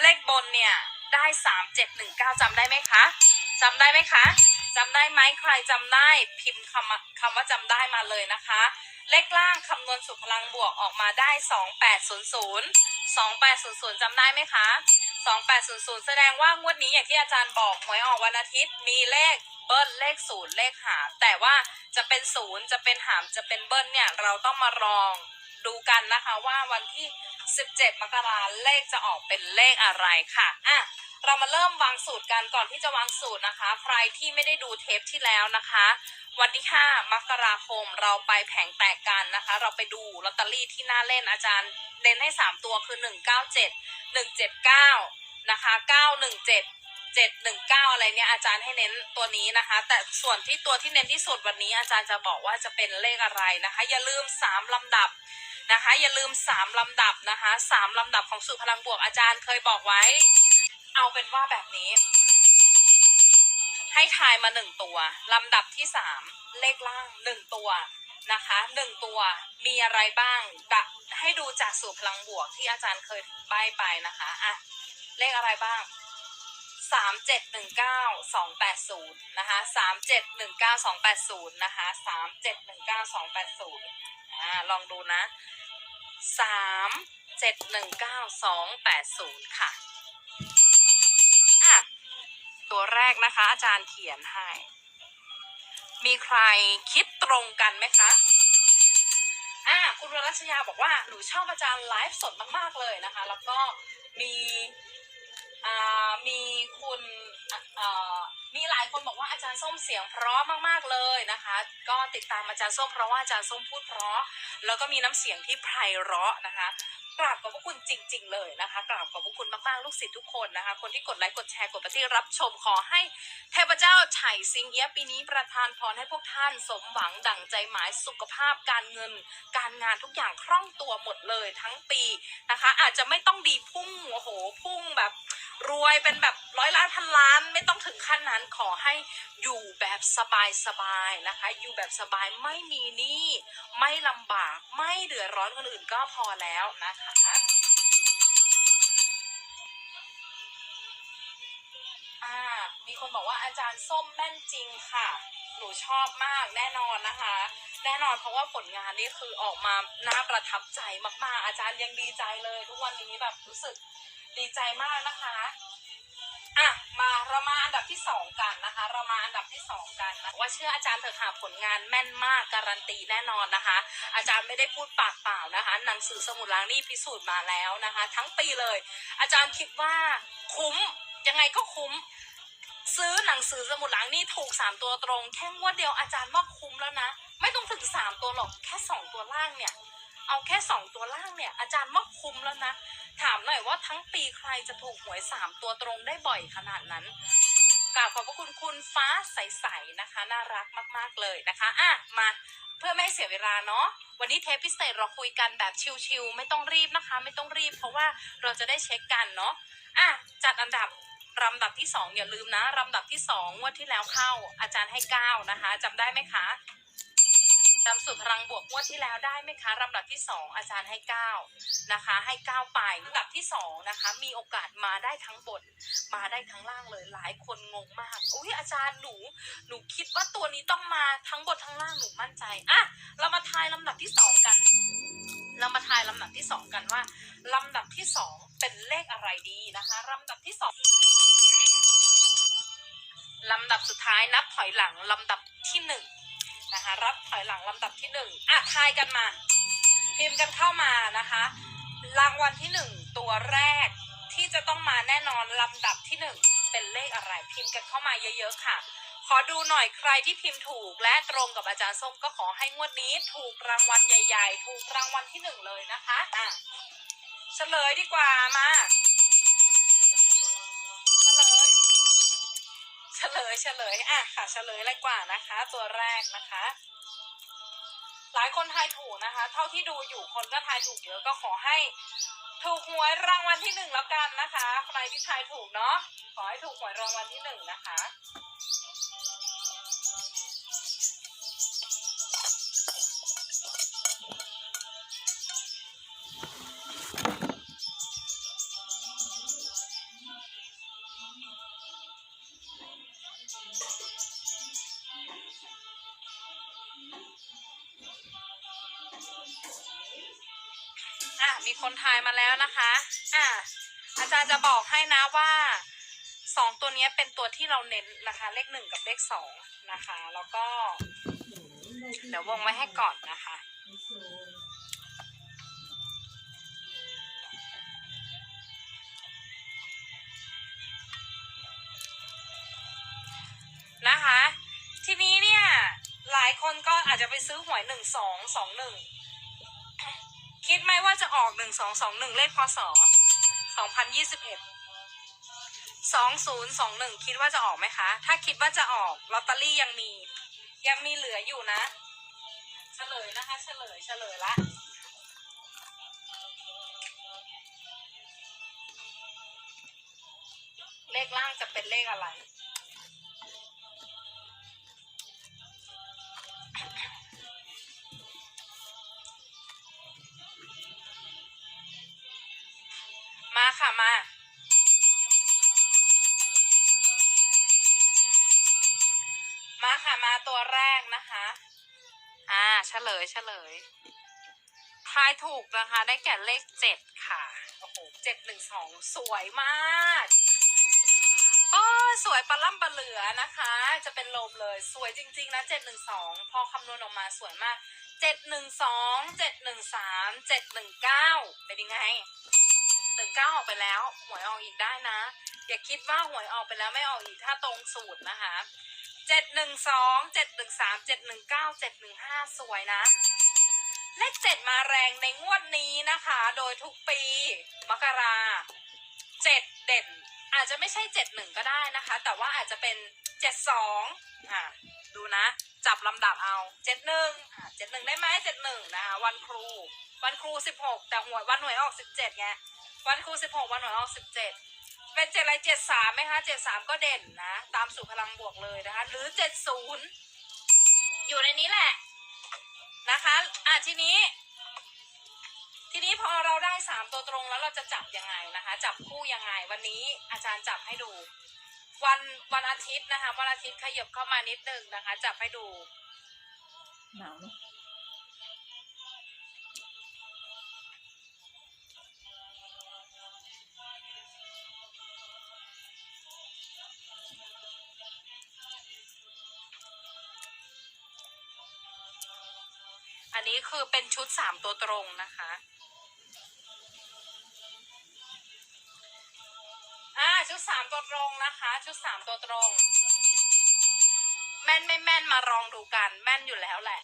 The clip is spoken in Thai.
เลขบนเนี่ยได้สามเจ็ดหนึ่งเก้าจำได้ไหมคะจำได้ไหมคะจำได้ไหมใครจำได้พิมพ์คำว่าคำว่าจำได้มาเลยนะคะ เลขล่างคำนวณสุดพลังบวกออกมาได้สองแปดศูนย์ศูนย์สองแปดศูนย์ศูนย์จำได้ไหมคะสองแปดศูนย์ศูนย์แสดงว่างวดนี้อย่างที่อาจารย์บอกหวยออกวันอาทิตย์มีเลขเบิ้ลเลขศูนย์เลขหารแต่ว่าจะเป็นศูนย์จะเป็นหามจะเป็นเบิ้ลเนี่ยเราต้องมารองดูกันนะคะว่าวันที่ 17 มกราเลขจะออกเป็นเลขอะไรค่ะอะเรามาเริ่มวางสูตรกันก่อนที่จะวางสูตรนะคะ ใครที่ไม่ได้ดูเทปที่แล้วนะคะ วันที่ 5 มกราคมเราไปแผงแตกกันนะคะ เราไปดูลอตเตอรี่ที่น่าเล่นอาจารย์เน้นให้ 3 ตัวคือ 197 179 นะคะ 917 719 อะไรเนี่ยอาจารย์ให้เน้นตัวนี้นะคะ แต่ส่วนที่ตัวที่เน้นที่สุดวันนี้อาจารย์จะบอกว่าจะเป็นเลขอะไรนะคะ อย่าลืม 3 ลำดับ นะคะ อย่าลืม3ลำดับนะคะ3ลำดับของสูตรพลังบวกอาจารย์เคยบอกไว้ เอาเป็นว่าแบบนี้ ให้ทายมาหนึ่งตัวลำดับที่3เลขล่างหนึ่งตัวนะคะหนึ่งตัวมีอะไรบ้างให้ดูจากสูตรพลังบวกที่อาจารย์เคยใบไปนะคะอะเลขอะไรบ้างสามเจ็ดหนึ่งเก้าสองแปดศูนย์นะคะสามเจ็ดหนึ่งเก้าสองแปดศูนย์นะคะสามเจ็ดหนึ่งเก้าสองแปดศูนย์อ่าลองดูนะ สามเจ็ดหนึ่งเก้าสองแปดศูนย์ค่ะอะ ตัวแรกนะคะ อาจารย์เขียนให้ มีใครคิดตรงกันไหมคะอ่าคุณวรัชยาบอกว่าหนูชอบอาจารย์ไลฟ์สดมาก ๆ เลยนะคะ แล้วก็มีอ่ามีคุณอะเอ่อ มีหลายคนบอกว่าอาจารย์ส้มเสียงเพราะมากๆเลยนะคะ ก็ติดตามอาจารย์ส้มเพราะว่าอาจารย์ส้มพูดเพราะ แล้วก็มีน้ำเสียงที่ไพเราะนะคะ กราบขอบพระคุณจริง ๆ เลยนะคะ กราบขอบพระคุณมากๆ ลูกศิษย์ทุกคนนะคะ คนที่กดไลค์กดแชร์กดปฏิรับชมขอให้เทพเจ้าไฉสิงเอียปีนี้ประทานพรให้พวกท่านสมหวังดั่งใจหมายสุขภาพการเงิน การงานทุกอย่างคล่องตัวหมดเลยทั้งปีนะคะ อาจจะไม่ต้องดีพุ่งโอ้โหพุ่งแบบรวยเป็นแบบร้อยล้านพันล้านไม่ต้องถึงขั้นนั้นขอให้อยู่แบบสบายๆนะคะ อยู่แบบสบายไม่มีหนี้ไม่ลำบากไม่เดือดร้อนคนอื่นก็พอแล้วนะคะอ่า มีคนบอกว่าอาจารย์ส้มแม่นจริงค่ะ หนูชอบมากแน่นอนนะคะ แน่นอนเพราะว่าผลงานนี่คือออกมาน่าประทับใจมากๆ อาจารย์ยังดีใจเลย ทุกวันนี้แบบรู้สึกดีใจมากนะคะ อะ มาเรามาอันดับที่สองกันนะคะ เรามาอันดับ ที่สองกันนะว่าเชื่ออาจารย์เถอะค่ะผลงานแม่นมากการันตีแน่นอนนะคะ อาจารย์ไม่ได้พูดปากเปล่านะคะ หนังสือสมุดล้างนี่พิสูจน์มาแล้วนะคะ ทั้งปีเลย อาจารย์คิดว่าคุ้มยังไงก็คุ้มซื้อหนังสือสมุดล้างนี่ถูกสามตัวตรงแค่งวดเดียวอาจารย์ว่าคุ้มแล้วนะ ไม่ต้องถึงสามตัวหรอกแค่สองตัวล่างเนี่ย เอาแค่สองตัวล่างเนี่ย อาจารย์ว่าคุ้มแล้วนะ ถามหน่อยว่าทั้งปีใครจะถูกหวยสามตัวตรงได้บ่อยขนาดนั้น กราบขอบพระคุณคุณฟ้าใสๆนะคะ น่ารักมากๆเลยนะคะอะมาเพื่อไม่ให้เสียเวลาเนาะวันนี้เทปพิเศษเราคุยกันแบบชิลๆไม่ต้องรีบนะคะ ไม่ต้องรีบ เพราะว่าเราจะได้เช็คกันเนาะอะจัดอันดับลำดับที่สองอย่าลืมนะลำดับที่สองวดที่แล้วเข้าอาจารย์ให้เก้านะคะจำได้ไหมคะ จำสูตรพลังบวกงวดที่แล้วได้ไหมคะลำดับที่สองอาจารย์ให้เก้านะคะ ให้ก้าไปลำดับที่สองนะคะ มีโอกาสมาได้ทั้งบน มาได้ทั้งล่างเลยหลายคนงงมากอุ้ยอาจารย์หนู หนูคิดว่าตัวนี้ต้องมาทั้งบนทั้งล่างหนูมั่นใจอะเรามาทายลำดับที่สองกัน เรามาทายลำดับที่สองกันว่าลำดับที่สองเป็นเลขอะไรดีนะคะลำดับที่สองลำดับสุดท้ายนับถอยหลังลำดับที่ห นะคะ รับถอยหลังลำดับที่หนึ่งอะทายกันมา พิมพ์กันเข้ามานะคะ รางวัลที่หนึ่งตัวแรกที่จะต้องมาแน่นอนลำดับที่หนึ่งเป็นเลขอะไร พิมพ์กันเข้ามาเยอะๆค่ะ ขอดูหน่อยใครที่พิมพ์ถูก และตรงกับอาจารย์ส้มก็ขอให้งวดนี้ถูกรางวัลใหญ่ ๆ ถูกรางวัลที่หนึ่งเลยนะคะอะเฉลยดีกว่ามา ลยเฉลยอะค่ะเฉลยเลยกว่านะคะ ตัวแรกนะคะ หลายคนทายถูกนะคะ เท่าที่ดูอยู่คนก็ทายถูกเยอะก็ขอให้ถูกหวยรางวัลที่หนึ่งแล้วกันนะคะ ใครที่ทายถูกเนาะขอให้ถูกหวยรางวัลที่หนึ่งนะคะ มีคนทายมาแล้วนะคะ อะอาจารย์จะบอกให้นะว่าสองตัวนี้เป็นตัวที่เราเน้นนะคะ เลขหนึ่งกับเลขสองนะคะ แล้วก็ เดี๋ยววงไว้ให้ก่อนนะคะ นะคะ ทีนี้เนี่ย หลายคนก็อาจจะไปซื้อหวยหนึ่งสองสองหนึ่ง คิดไหมว่าจะออกหนึ่งสองสองหนึ่งเลขพศสองพันยี่สิบเอ็ดสองศูนย์สองหนึ่งคิดว่าจะออกไหมคะ ถ้าคิดว่าจะออกลอตเตอรี่ยังมี ยังมีเหลืออยู่นะ เฉลยนะคะ เฉลยเฉลยละเลขล่างจะเป็นเลขอะไร ตัวแรกนะคะ อ่าเฉลยเฉลยทายถูกนะคะ ได้แก่เลขเจ็ดค่ะ โอ้โหเจ็ดหนึ่งสองสวยมากโอ้ยสวยปลาล่ำปลาเหลือนะคะ จะเป็นลมเลยสวยจริง ๆ นะเจ็ดหนึ่งสองพอคำนวณออกมาสวยมากเจ็ดหนึ่งสองเจ็ดหนึ่งสามเจ็ดหนึ่งเก้าเป็นยังไงหนึ่งเก้าออกไปแล้ว หวยออกอีกได้นะ อย่าคิดว่าหวยออกไปแล้วไม่ออกอีกถ้าตรงสูตรนะคะ เจ็ดหนึ่งสองเจ็ดหนึ่งสามเจ็ดหนึ่งเก้าเจ็ดหนึ่งห้าสวยนะ เลขเจ็ดมาแรงในงวดนี้นะคะ โดยทุกปี มกราเจ็ดเด่น อาจจะไม่ใช่เจ็ดหนึ่งก็ได้นะคะ แต่ว่าอาจจะเป็นเจ็ดสองอะดูนะ จับลำดับเอาเจ็ดหนึ่งอะเจ็ดหนึ่งได้ไหมเจ็ดหนึ่งนะคะวันครู วันครูสิบหกแต่หวยวันหวยออกสิบเจ็ดไงวันครูสิบหกวันหวยออกสิบเจ็ด เป็นเจ็ดอะไรเจ็ดสามไหมคะเจ็ดสามก็เด่นนะ ตามสู่พลังบวกเลยนะคะ หรือเจ็ดศูนย์อยู่ในนี้แหละนะคะอะทีนี้ ทีนี้พอเราได้สามตัวตรงแล้วเราจะจับยังไงนะคะ จับคู่ยังไงวันนี้อาจารย์จับให้ดู วันวันอาทิตย์นะคะ วันอาทิตย์ขยับเข้ามานิดนึงนะคะ จับให้ดูหนาว อันนี้คือเป็นชุดสามตัวตรงนะคะอ่าชุดสามตัวตรงนะคะ ชุดสามตัวตรง แม่นไม่แม่นมาลองดูกัน แม่นอยู่แล้วแหละ